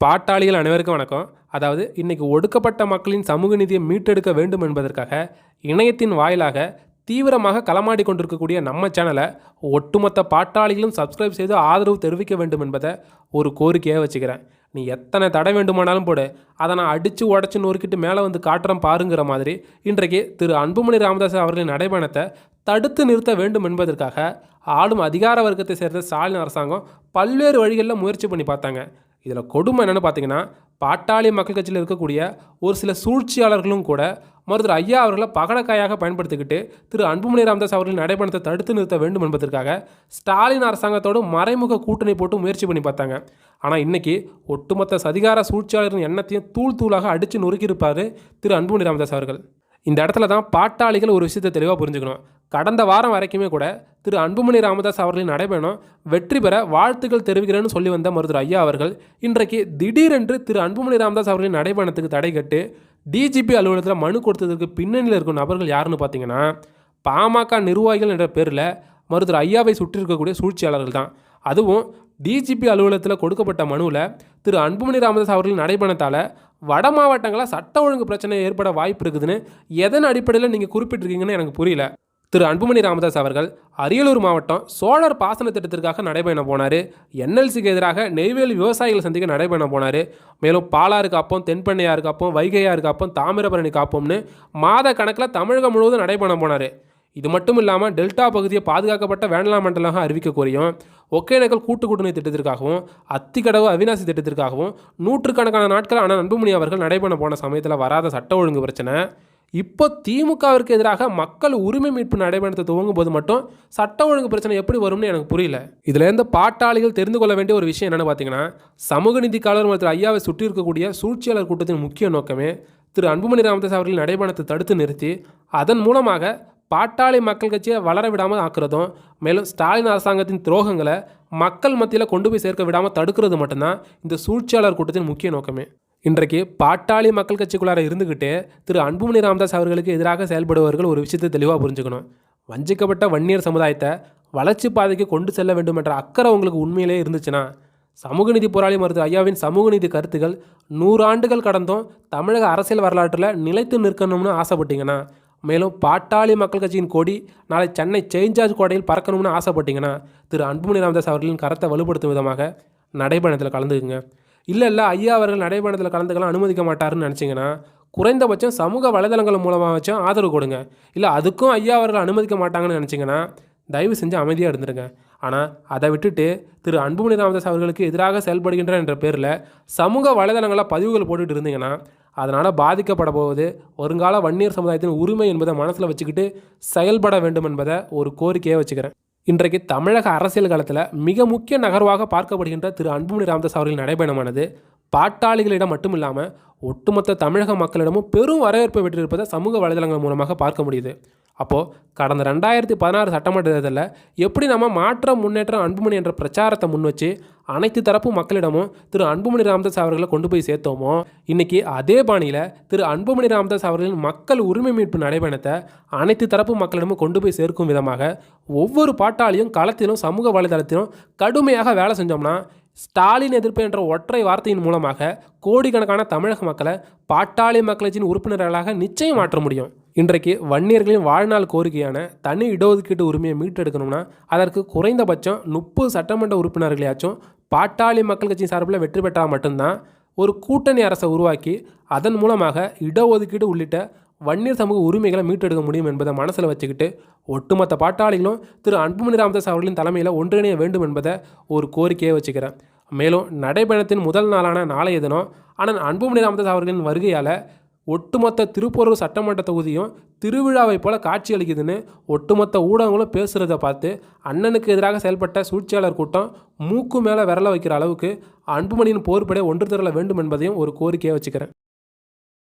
பாட்டாளிகள் அனைவருக்கும் வணக்கம். அதாவது இன்னைக்கு ஒடுக்கப்பட்ட மக்களின் சமூக நிதியை மீட்டெடுக்க வேண்டும் என்பதற்காக இணையத்தின் வாயிலாக தீவிரமாக களமாடி கொண்டிருக்கக்கூடிய நம்ம சேனலை ஒட்டுமொத்த பாட்டாளிகளும் சப்ஸ்கிரைப் செய்து ஆதரவு தெரிவிக்க வேண்டும் என்பதை ஒரு கோரிக்கையாக வச்சுக்கிறேன். நீ எத்தனை தடை வேண்டுமானாலும் போடு. அதை நான் அடித்து உடச்சி நொறுக்கிட்டு மேலே வந்து காட்டுறேன் பாருங்கிற மாதிரி இன்றைக்கு திரு அன்புமணி ராமதாஸ் அவர்களின் நடைபயணத்தை தடுத்து நிறுத்த வேண்டும் என்பதற்காக ஆளும் அதிகார வர்க்கத்தை சேர்ந்த ஸ்டாலின் அரசாங்கம் பல்வேறு வழிகளில் முயற்சி பண்ணி பார்த்தாங்க. இதில் கொடுமை என்னென்னு பார்த்தீங்கன்னா பாட்டாளி மக்கள் கட்சியில் இருக்கக்கூடிய ஒரு சில சூழ்ச்சியாளர்களும் கூட மருத்துவர் ஐயா அவர்களை பகடக்காயாக பயன்படுத்திக்கிட்டு திரு அன்புமணி ராமதாஸ் அவர்களின் நடைபயணத்தை தடுத்து நிறுத்த வேண்டும் என்பதற்காக ஸ்டாலின் அரசாங்கத்தோடு மறைமுக கூட்டணி போட்டு முயற்சி பண்ணி பார்த்தாங்க. ஆனால் இன்றைக்கி ஒட்டுமொத்த சதிகார சூழ்ச்சியாளரின் எண்ணத்தையும் தூள் தூளாக அடித்து நொறுக்கியிருப்பார் திரு அன்புமணி ராமதாஸ் அவர்கள். இந்த இடத்துல தான் பாட்டாளிகள் ஒரு விஷயத்தை தெளிவாக புரிஞ்சுக்கணும். கடந்த வாரம் வரைக்குமே கூட திரு அன்புமணி ராமதாஸ் அவர்களின் நடைபயணம் வெற்றி பெற வாழ்த்துக்கள் தெரிவிக்கிறேன்னு சொல்லி வந்த மருத்துவர் ஐயா அவர்கள் இன்றைக்கு திடீரென்று திரு அன்புமணி ராமதாஸ் அவர்களின் நடைபயணத்துக்கு தடை கட்டு டிஜிபி அலுவலகத்தில் மனு கொடுத்ததற்கு பின்னணியில் இருக்கும் நபர்கள் யாருன்னு பார்த்தீங்கன்னா பாமக நிர்வாகிகள் என்ற பேரில் மருத்துவர் ஐயாவை சுற்றி இருக்கக்கூடிய சூழ்ச்சியாளர்கள் தான். அதுவும் டிஜிபி அலுவலகத்தில் கொடுக்கப்பட்ட மனுவில் திரு அன்புமணி ராமதாஸ் அவர்களின் நடைபயணத்தால் வட மாவட்டங்களில் சட்ட ஒழுங்கு பிரச்சனை ஏற்பட வாய்ப்பு இருக்குதுன்னு எதன் அடிப்படையில் நீங்கள் குறிப்பிட்டிருக்கீங்கன்னு எனக்கு புரியல. திரு. அன்புமணி ராமதாஸ் அவர்கள் அரியலூர் மாவட்டம் சோழர் பாசன திட்டத்திற்காக நடைபயணம் போனார். என்எல்சிக்கு எதிராக நெய்வேலி விவசாயிகள் சந்திக்க நடைபயணம் போனார். மேலும் பாலாறு காப்போம் தென்பண்ணையாறு காப்போம் வைகையாறு காப்போம் தாமிரபரணி காப்போம்னு மாத கணக்கில் தமிழகம் முழுவதும் நடைபயணம் போனார். இது மட்டும் இல்லாமல் டெல்டா பகுதியை பாதுகாக்கப்பட்ட வேண்டலாம் மண்டலமாக அறிவிக்க கோரியும் ஒகேனக்கல் கூட்டு கூட்டணி திட்டத்திற்காகவும் அத்திக்கடவு அவினாசி திட்டத்திற்காகவும் நூற்றுக்கணக்கான நாட்கள் ஆனால் அன்புமணி அவர்கள் நடைபெற போன சமயத்தில் வராத சட்ட ஒழுங்கு பிரச்சனை. இப்போ திமுகவிற்கு எதிராக மக்கள் உரிமை மீட்பு நடைபயணத்தை துவங்கும் போது மட்டும் சட்ட ஒழுங்கு பிரச்சனை எப்படி வரும்னு எனக்கு புரியல. இதுலேருந்து பாட்டாளிகள் தெரிந்து கொள்ள வேண்டிய ஒரு விஷயம் என்னென்னு பார்த்தீங்கன்னா சமூக நீதிக்காளர் மற்றும் ஐயாவை சுற்றி இருக்கக்கூடிய சூழ்ச்சியாளர் கூட்டத்தின் முக்கிய நோக்கமே திரு அன்புமணி ராமதாஸ் அவர்களின் நடைபயணத்தை தடுத்து நிறுத்தி அதன் மூலமாக பாட்டாளி மக்கள் கட்சியை வளர விடாமல் ஆக்குறதும் மேலும் ஸ்டாலின் அரசாங்கத்தின் துரோகங்களை மக்கள் மத்தியில் கொண்டு போய் சேர்க்க விடாமல் தடுக்கிறது மட்டும்தான் இந்த சூழ்ச்சியாளர் கூட்டத்தின் முக்கிய நோக்கமே. இன்றைக்கு பாட்டாளி மக்கள் கட்சிக்குள்ளார இருந்துக்கிட்டு திரு அன்புமணி ராமதாஸ் அவர்களுக்கு எதிராக செயல்படுபவர்கள் ஒரு விஷயத்தை தெளிவாக புரிஞ்சுக்கணும். வஞ்சிக்கப்பட்ட வன்னியர் சமுதாயத்தை வளர்ச்சி பாதைக்கு கொண்டு செல்ல வேண்டும் என்ற அக்கறை உங்களுக்கு உண்மையிலே இருந்துச்சுன்னா சமூக நீதி போராளி மருத்துவ ஐயாவின் சமூக நீதி கருத்துக்கள் நூறாண்டுகள் கடந்தும் தமிழக அரசியல் வரலாற்றில் நிலைத்து நிற்கணும்னு ஆசைப்பட்டீங்கன்னா மேலும் பாட்டாளி மக்கள் கட்சியின் கொடி நாளை சென்னை சேஞ்சார்ஜ் கோடையில் பறக்கணும்னு ஆசைப்பட்டீங்கன்னா திரு அன்புமணி ராமதாஸ் அவர்களின் கரத்தை வலுப்படுத்தும் விதமாக நடைபயணத்தில் கலந்துக்குங்க. இல்லை இல்லை ஐயா அவர்கள் நடைபயணத்தில் கலந்துக்கலாம் அனுமதிக்க மாட்டாருன்னு நினச்சிங்கன்னா குறைந்தபட்சம் சமூக வலைதளங்கள் மூலமாக வச்சும் ஆதரவு கொடுங்க. இல்லை அதுக்கும் ஐயா அவர்கள் அனுமதிக்க மாட்டாங்கன்னு நினச்சிங்கன்னா தயவு செஞ்சு அமைதியாக இருந்துருங்க. ஆனால் அதை விட்டுட்டு திரு அன்புமணி ராமதாஸ் அவர்களுக்கு எதிராக செயல்படுகின்ற என்ற பேரில் சமூக வலைதளங்களில் பதிவுகள் போட்டுகிட்டு இருந்தீங்கன்னா அதனால் பாதிக்கப்பட போவது வருங்கால வன்னியர் சமுதாயத்தின் உரிமை என்பதை மனசில் வச்சுக்கிட்டு செயல்பட வேண்டும் என்பதை ஒரு கோரிக்கையை வச்சுக்கிறேன். இன்றைக்கு தமிழக அரசியல் காலத்தில் மிக முக்கிய நகர்வாக பார்க்கப்படுகின்ற திரு அன்புமணி ராமதாஸ் அவர்களின் நடைபயணமானது பாட்டாளிகளிடம் மட்டும் இல்லாமல் ஒட்டுமொத்த தமிழக மக்களிடமும் பெரும் வரவேற்பை பெற்றிருப்பதை சமூக வலைதளங்கள் மூலமாக பார்க்க முடியுது. அப்போது கடந்த ரெண்டாயிரத்தி பதினாறு சட்டமன்ற தேர்தலில் எப்படி நம்ம மாற்றம் முன்னேற்றம் அன்புமணி என்ற பிரச்சாரத்தை முன் வச்சு அனைத்து தரப்பு மக்களிடமும் திரு அன்புமணி ராமதாஸ் அவர்களை கொண்டு போய் சேர்த்தோமோ? இன்றைக்கி அதே பாணியில் திரு அன்புமணி ராமதாஸ் அவர்களின் மக்கள் உரிமை மீட்பு நடைபயணத்தை அனைத்து தரப்பு மக்களிடமும் கொண்டு போய் சேர்க்கும் விதமாக ஒவ்வொரு பாட்டாளியும் களத்திலும் சமூக வலைதளத்திலும் கடுமையாக வேலை செஞ்சோம்னா ஸ்டாலின் எதிர்ப்பு என்ற ஒற்றை வார்த்தையின் மூலமாக கோடிக்கணக்கான தமிழக மக்களை பாட்டாளி மக்களின் உறுப்பினர்களாக நிச்சயம் மாற்ற முடியும். இன்றைக்கு வன்னியர்களின் வாழ்நாள் கோரிக்கையான தனி இடஒதுக்கீட்டு உரிமையை மீட்டெடுக்கணும்னா அதற்கு குறைந்தபட்சம் முப்பது சட்டமன்ற உறுப்பினர்களையாச்சும் பாட்டாளி மக்கள் கட்சி சார்பில் வெற்றி பெற்றால் மட்டும்தான் ஒரு கூட்டணி அரசை உருவாக்கி அதன் மூலமாக இடஒதுக்கீடு உள்ளிட்ட வன்னியர் சமூக உரிமைகளை மீட்டெடுக்க முடியும் என்பதை மனசில் வச்சுக்கிட்டு ஒட்டுமொத்த பாட்டாளிகளும் திரு அன்புமணி ராமதாஸ் அவர்களின் தலைமையில் ஒன்றிணைய வேண்டும் என்பதை ஒரு கோரிக்கையை வச்சுக்கிறேன். மேலும் நடைபயணத்தின் முதல் நாளான நாளைய தினம் ஆனால் அன்புமணி ராமதாஸ் அவர்களின் வருகையால் ஒட்டுமொத்த திருப்பூரூர் சட்டமன்ற தொகுதியும் திருவிழாவை போல காட்சியளிக்குதுன்னு ஒட்டுமொத்த ஊடகங்களும் பேசுகிறத பார்த்து அண்ணனுக்கு எதிராக செயல்பட்ட சூழ்ச்சியாளர் கூட்டம் மூக்கு மேலே விரல வைக்கிற அளவுக்கு அன்புமணியின் போர்படை ஒன்று திரள வேண்டும் என்பதையும் ஒரு கோரிக்கையை வச்சுக்கிறேன்.